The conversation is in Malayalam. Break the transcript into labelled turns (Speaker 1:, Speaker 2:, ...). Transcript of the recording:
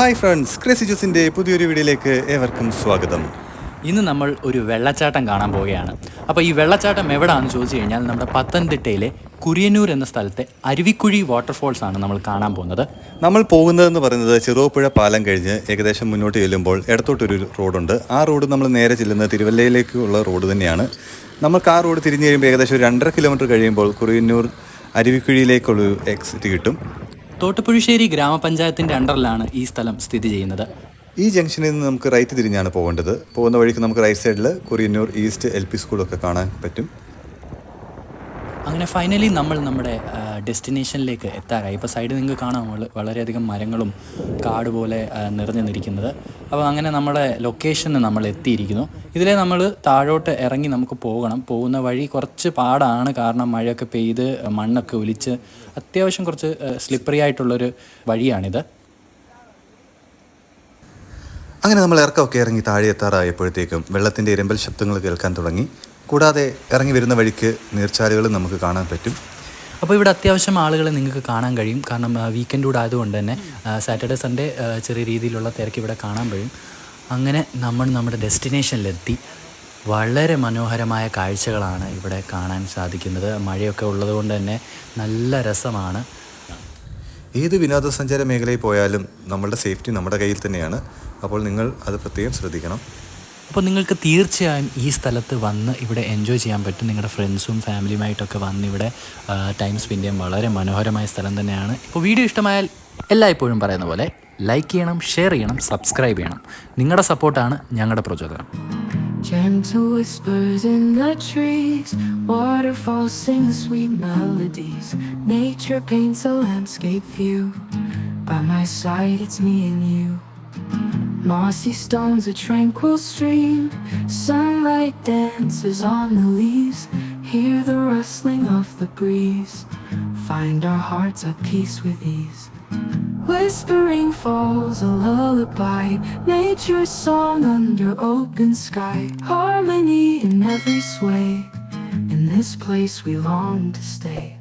Speaker 1: ഹായ് ഫ്രണ്ട്സ് ക്രേസി ജ്യൂസിന്റെ പുതിയൊരു വീഡിയോയിലേക്ക് ഏവർക്കും സ്വാഗതം.
Speaker 2: ഇന്ന് നമ്മൾ ഒരു വെള്ളച്ചാട്ടം കാണാൻ പോവുകയാണ്. അപ്പോൾ ഈ വെള്ളച്ചാട്ടം എവിടെയാണെന്ന് ചോദിച്ചു കഴിഞ്ഞാൽ നമ്മുടെ പത്തനംതിട്ടയിലെ കുര്യന്നൂർ എന്ന സ്ഥലത്തെ അരുവിക്കുഴി വാട്ടർഫോൾസ് ആണ് നമ്മൾ കാണാൻ പോകുന്നത്.
Speaker 1: നമ്മൾ പോകുന്നതെന്ന് പറയുന്നത് ചെറുവപ്പുഴ പാലം കഴിഞ്ഞ് ഏകദേശം മുന്നോട്ട് ചെല്ലുമ്പോൾ ഇടത്തോട്ടൊരു റോഡുണ്ട്. ആ റോഡ് നമ്മൾ നേരെ ചെല്ലുന്നത് തിരുവല്ലയിലേക്കുള്ള റോഡ് തന്നെയാണ്. നമുക്ക് ആ റോഡ് തിരിഞ്ഞ് കഴിയുമ്പോൾ ഏകദേശം ഒരു രണ്ടര കിലോമീറ്റർ കഴിയുമ്പോൾ കുറിയന്നൂർ അരുവിക്കുഴിയിലേക്കുള്ള എക്സിറ്റ് കിട്ടും.
Speaker 2: തോട്ടുപുഴശ്ശേരി ഗ്രാമപഞ്ചായത്തിന്റെ അണ്ടറിലാണ് ഈ സ്ഥലം സ്ഥിതി ചെയ്യുന്നത്.
Speaker 1: ഈ ജംഗ്ഷനിൽ നിന്ന് നമുക്ക് റൈറ്റ് തിരിഞ്ഞാണ് പോകേണ്ടത്. പോകുന്ന വഴിക്ക് നമുക്ക് റൈറ്റ് സൈഡിൽ കുറിയന്നൂർ ഈസ്റ്റ് എൽ പി സ്കൂളൊക്കെ കാണാൻ പറ്റും.
Speaker 2: അങ്ങനെ ഫൈനലി നമ്മൾ നമ്മുടെ ഡെസ്റ്റിനേഷനിലേക്ക് എത്താറായി. ഇപ്പോൾ സൈഡ് നിങ്ങൾക്ക് കാണാം വള- വളരെയധികം മരങ്ങളും കാട് പോലെ നിറഞ്ഞു നിൽക്കുന്നത്. അപ്പോൾ അങ്ങനെ നമ്മുടെ ലൊക്കേഷന് നമ്മൾ എത്തിയിരിക്കുന്നു. ഇതിലെ നമ്മൾ താഴോട്ട് ഇറങ്ങി നമുക്ക് പോകണം. പോകുന്ന വഴി കുറച്ച് പാടാണ്. കാരണം മഴയൊക്കെ പെയ്ത് മണ്ണൊക്കെ ഒലിച്ച് അത്യാവശ്യം കുറച്ച് സ്ലിപ്പറി ആയിട്ടുള്ളൊരു വഴിയാണിത്.
Speaker 1: അങ്ങനെ നമ്മൾ ഇറക്കമൊക്കെ ഇറങ്ങി താഴെ എത്താറായപ്പോഴത്തേക്കും വെള്ളത്തിന്റെ ഇരമ്പൽ ശബ്ദങ്ങൾ കേൾക്കാൻ തുടങ്ങി. കൂടാതെ ഇറങ്ങി വരുന്ന വഴിക്ക് നീർച്ചാലുകളും നമുക്ക് കാണാൻ പറ്റും.
Speaker 2: അപ്പോൾ ഇവിടെ അത്യാവശ്യം ആളുകളെ നിങ്ങൾക്ക് കാണാൻ കഴിയും. കാരണം വീക്കെൻഡ് കൂടെ ആയതുകൊണ്ട് തന്നെ സാറ്റർഡേ സൺഡേ ചെറിയ രീതിയിലുള്ള തിരക്ക് ഇവിടെ കാണാൻ കഴിയും. അങ്ങനെ നമ്മൾ നമ്മുടെ ഡെസ്റ്റിനേഷനിലെത്തി വളരെ മനോഹരമായ കാഴ്ചകളാണ് ഇവിടെ കാണാൻ സാധിക്കുന്നത്. മഴയൊക്കെ ഉള്ളതുകൊണ്ട് തന്നെ നല്ല രസമാണ്.
Speaker 1: ഏത് വിനോദസഞ്ചാര മേഖലയിൽ പോയാലും നമ്മളുടെ സേഫ്റ്റി നമ്മുടെ കയ്യിൽ തന്നെയാണ്. അപ്പോൾ നിങ്ങൾ അത് പ്രത്യേകം ശ്രദ്ധിക്കണം.
Speaker 2: അപ്പോൾ നിങ്ങൾക്ക് തീർച്ചയായും ഈ സ്ഥലത്ത് വന്ന് ഇവിടെ എൻജോയ് ചെയ്യാൻ പറ്റും നിങ്ങളുടെ ഫ്രണ്ട്സും ഫാമിലിയുമായിട്ടൊക്കെ വന്ന് ഇവിടെ ടൈം സ്പെൻഡ് ചെയ്യാൻ വളരെ മനോഹരമായ സ്ഥലം തന്നെയാണ് ഇപ്പോൾ വീഡിയോ ഇഷ്ടമായാൽ എല്ലായ്പ്പോഴും പറയുന്ന പോലെ ലൈക്ക് ചെയ്യണം ഷെയർ ചെയ്യണം സബ്സ്ക്രൈബ് ചെയ്യണം നിങ്ങളുടെ സപ്പോർട്ടാണ് ഞങ്ങളുടെ പ്രചോദനം
Speaker 3: Gentle whispers in the trees, waterfalls sing sweet melodies. Nature paints a landscape view. By my side, it's me and you. Mossy stones, a tranquil stream. Sunlight dances on the leaves. Hear the rustling of the breeze. Find our hearts at peace with ease. Whispering falls a lullaby, nature's song under open sky. Harmony in every sway. In this place we long to stay.